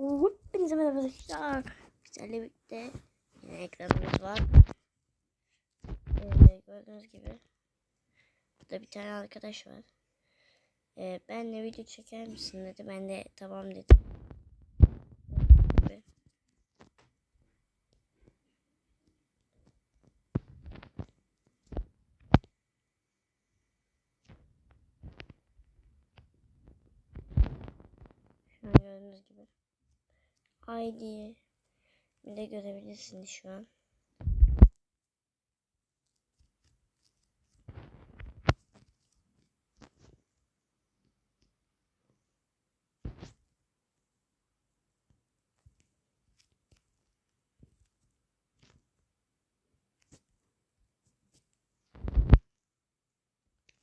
Hepinize merhaba arkadaşlar. Bizlerle birlikte yine ekranımız var. Ee, gördüğünüz gibi burada bir tane arkadaş var. Ee, benle video çeker misin dedi. Ben de tamam dedim. Gördüğünüz gibi. ID bir de görebilirsiniz şu an.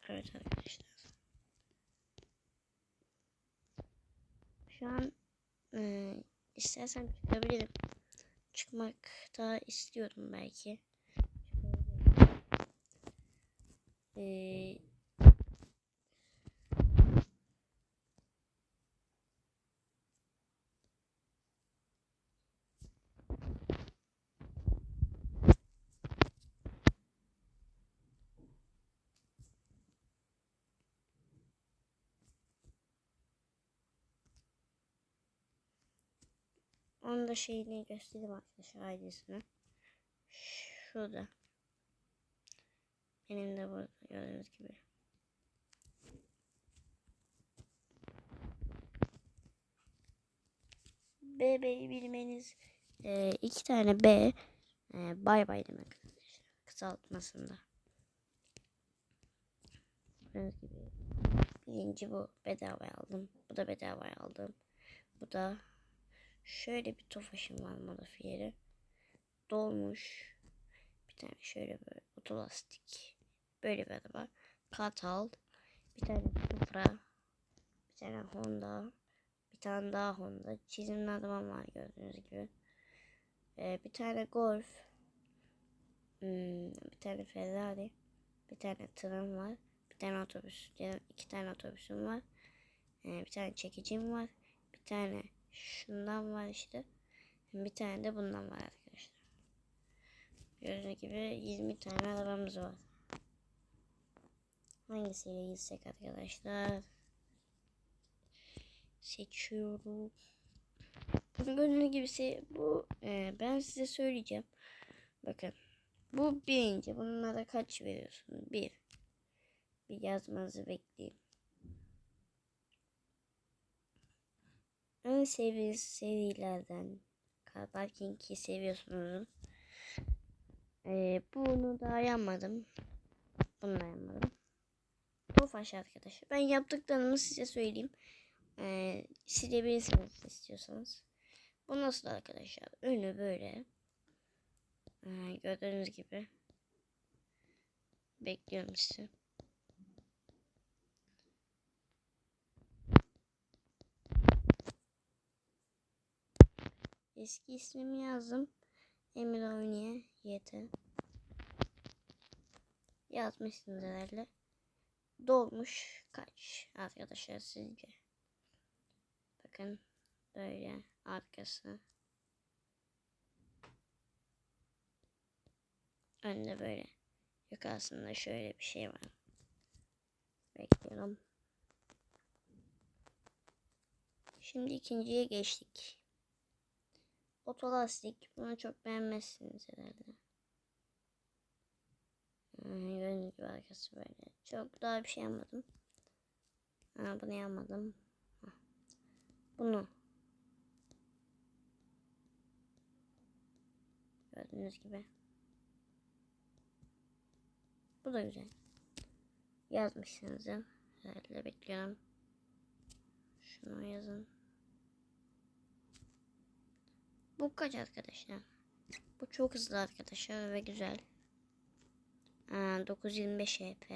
Evet arkadaşlar. Şu an eee İstersen çıkabilirim. Çıkmak da istiyorum belki. Ee, Onun da şeyini göstereyim arkadaşlar ailesine. Şurada. Benim de burada gördüğünüz gibi. BB'yi bilmeniz e, iki tane B e, bay bay demek arkadaşlar. Kısaltmasında. Gördüğünüz gibi. Birinci bu bedavaya aldım. Bu da bedavaya aldım. Bu da Şöyle bir tofaşım var modifiyeri. Dolmuş. Bir tane şöyle böyle otolastik. Böyle bir araba. Katal. Bir tane Supra. Bir tane Honda. Bir tane daha Honda. Çizimli arabam var gördüğünüz gibi. Ee, bir tane Golf. Hmm, bir tane Ferrari. Bir tane tırım var. Bir tane otobüs. iki tane otobüsüm var. Ee, bir tane çekicim var. Bir tane şundan var işte. Bir tane de bundan var arkadaşlar. Gördüğünüz gibi 20 tane arabamız var. Hangisiyle gitsek arkadaşlar? Seçiyorum. Gördüğünüz gibi bu e, ben size söyleyeceğim. Bakın. Bu birinci. Bunlara kaç veriyorsun? Bir. Bir yazmanızı bekleyeyim. En sevdiğiniz serilerden Car Parking'i seviyorsunuz. Ee, bunu da yapmadım. Bunu da yapmadım. Tofaş arkadaşlar. Ben yaptıklarımı size söyleyeyim. Ee, silebilirsiniz istiyorsanız. Bu nasıl arkadaşlar? Önü böyle. Ee, gördüğünüz gibi. Bekliyorum sizi. Eski ismimi yazdım. Emir Oyniye YT. Yazmışsınız herhalde. Dolmuş kaç arkadaşlar sizce? Bakın böyle arkası. Önde böyle. Yukarısında şöyle bir şey var. Bekliyorum. Şimdi ikinciye geçtik. Otolastik. Bunu çok beğenmezsiniz herhalde. Hmm, gördüğünüz gibi arkası böyle. Çok daha bir şey yapmadım. Ha, bunu yapmadım. Bunu. Gördüğünüz gibi. Bu da güzel. Yazmışsınız ya. Herhalde bekliyorum. Şunu yazın. Bu kaç arkadaşlar? Bu çok hızlı arkadaşlar ve güzel. Aa, 925 HP.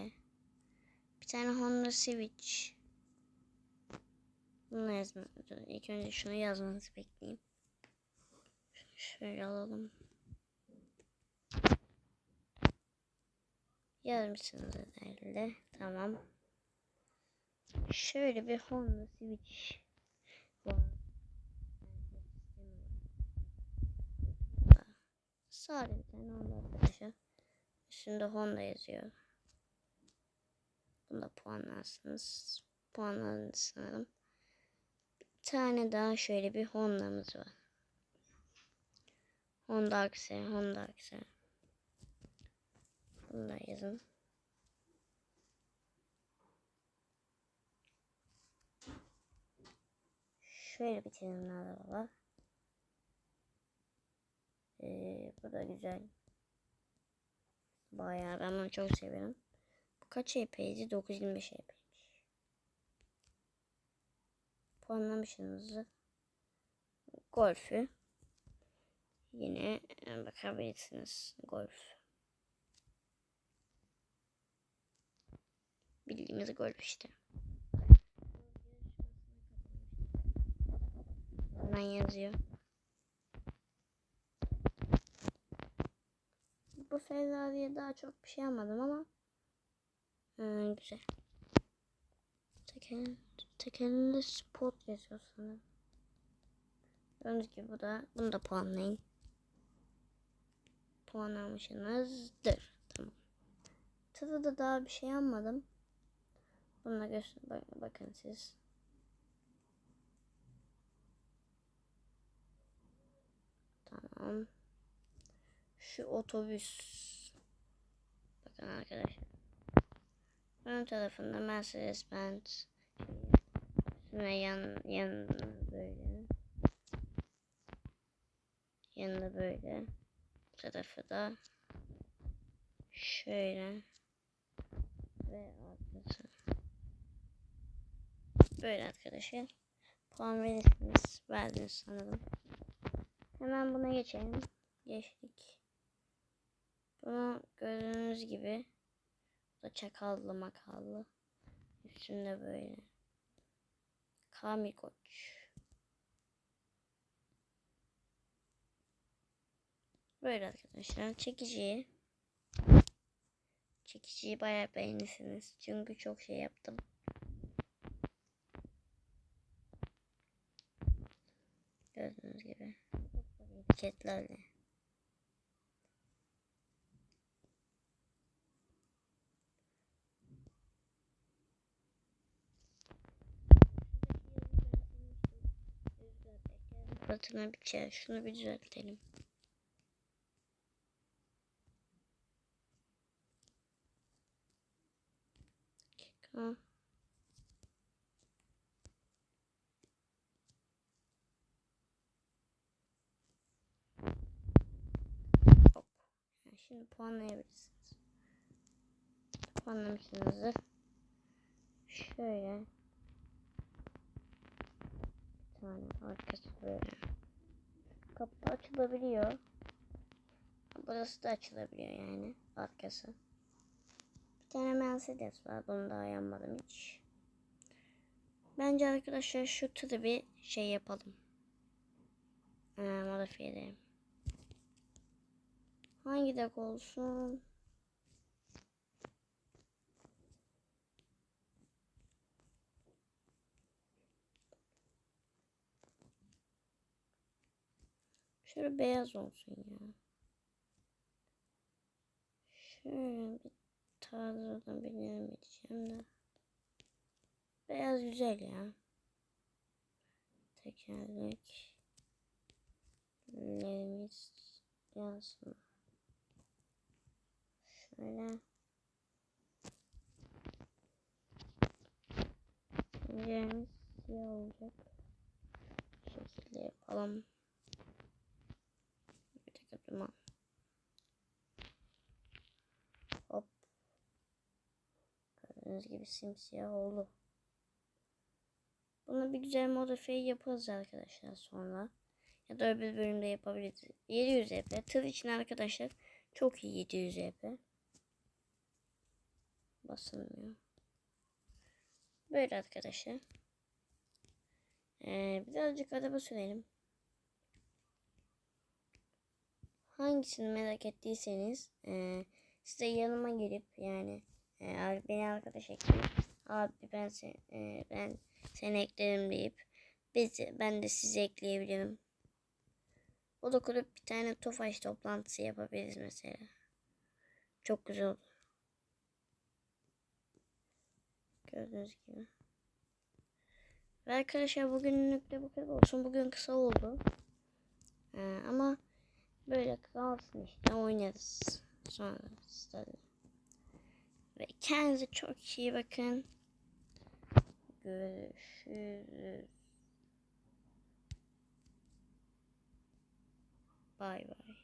Bir tane Honda Civic. Bunu yazma. İlk önce şunu yazmanızı bekleyeyim. Şöyle alalım. Yazmışsınız herhalde. Tamam. Şöyle bir Honda Civic var. Sade bir tane Honda arkadaşlar. Üstünde Honda yazıyor. Bunu da puanlarsınız. Puanladınız sanırım. Bir tane daha şöyle bir Honda'mız var. Honda Akse, Honda Akse. Bunu da yazın. Şöyle tane araba. Ee, bu da güzel. Bayağı ben bunu çok seviyorum. Bu kaç EP'ydi? 925 EP'ymiş. Puanlamışsınız. Golf'ü. Yine e, bakabilirsiniz. Golf. Bildiğimiz golf işte. Hemen yazıyor. Bu Ferrari'ye daha çok bir şey almadım ama ee, güzel. Tekel, tekelinde spot yazıyor sanırım. Gördüğünüz gibi bu da bunu da puanlayın. Puan almışsınızdır. Tamam. Tadı da daha bir şey almadım. Bununla göster bak- bakın siz. Tamam. Şu otobüs. Bakın arkadaşlar. Ön tarafında Mercedes Benz. Ve yan, yan böyle. Yanında böyle. Bu tarafı da şöyle. Ve arkası. Böyle arkadaşlar. Puan verirsiniz. Verdiniz sanırım. Hemen buna geçelim. Geçtik. Bunu gördüğünüz gibi bu da çakallı makallı. Üstünde böyle. Kami koç. Böyle arkadaşlar. Çekiciyi çekiciyi bayağı beğenirsiniz. Çünkü çok şey yaptım. Gördüğünüz gibi. Etiketlerle. Fırtına bir şey. Şunu bir düzeltelim. Hop. Şimdi puanlayabilirsiniz. Puanlamışsınızdır. Şöyle. Tane arkası böyle. Kapı açılabiliyor. Burası da açılabiliyor yani arkası. Bir tane Mercedes var. Bunu daha yanmadım hiç. Bence arkadaşlar şu turu bir şey yapalım. Ee, modifiye edelim. Hangi dek olsun? Şöyle beyaz olsun ya. Şöyle bir tarzdan biliyorum diyeceğim de. Beyaz güzel ya. Tekerlek. Lerimiz yansın. Şöyle. Lerimiz siyah olacak. Bu şekilde yapalım. Durma. Hop. Gördüğünüz gibi simsiyah oldu. Bunu bir güzel modifiye yaparız arkadaşlar sonra. Ya da öbür bölümde yapabiliriz. 700 EP. Tır için arkadaşlar çok iyi 700 EP. Basılmıyor. Böyle arkadaşlar. Ee, birazcık araba sürelim. Hangisini merak ettiyseniz e, size yanıma gelip yani e, beni arkadaş ekleyip abi ben sen, e, ben seni eklerim deyip biz, ben de sizi ekleyebilirim. O da kurup bir tane Tofaş toplantısı yapabiliriz mesela. Çok güzel olur. Gördüğünüz gibi. Ve arkadaşlar bugünlük de bu kadar olsun. Bugün kısa oldu. Ee, ama kalsın işte oynarız. Sonra tabii. Ve kendinize çok iyi bakın. Görüşürüz. Bay bay.